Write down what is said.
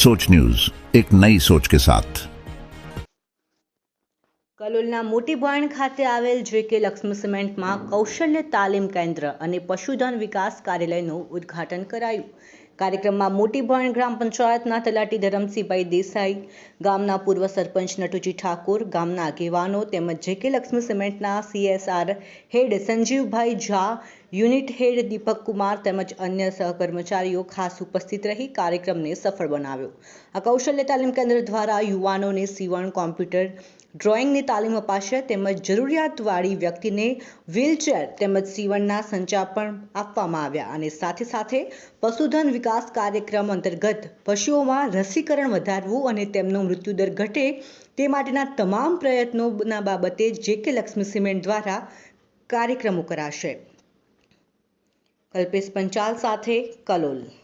सोच न्यूज एक नई सोच के साथ કલોલના મોટી બાયણ ખાતે આવેલ જે કે લક્ષ્મી સિમેન્ટમાં કૌશલ્ય તાલીમ કેન્દ્ર અને પશુધન વિકાસ કાર્યાલયનું ઉદ્ઘાટન કરાયું કાર્યક્રમમાં મોટી ભણ ગ્રામ પંચાયતના તલાટી ધરમસિંહભાઈ દેસાઈ, ગામના પૂર્વ સરપંચ નટુજી ઠાકોર, ગામના આગેવાનો તેમજ જેકે Lakshmi સિમેન્ટના CSR head Sanjeevbhai Jha, unit head Deepak Kumar તેમજ અન્ય સહકર્મચારીઓ ખાસ ઉપસ્થિત રહી કાર્યક્રમને સફળ બનાવ્યો. આ કૌશલ્ય તાલીમ કેન્દ્ર દ્વારા યુવાનોને સીવણ, કોમ્પ્યુટર, ડ્રોઈંગની તાલીમ અપાશે તેમજ જરૂરિયાતવાળી વ્યક્તિને વ્હીલચેર તેમજ સીવણના સંચાપણ આપવામાં આવ્યા અને સાથે સાથે પશુધન વિકાસ કાર્યક્રમ અંતર્ગત પશુઓમાં રસીકરણ વધારવું અને તેમનો મૃત્યુદર ઘટે તે માટેના તમામ પ્રયત્નોના બાબતે જે કે લક્ષ્મી સિમેન્ટ દ્વારા કાર્યક્રમો કરાશે. કલ્પેશ પંચાલ સાથે કલોલ.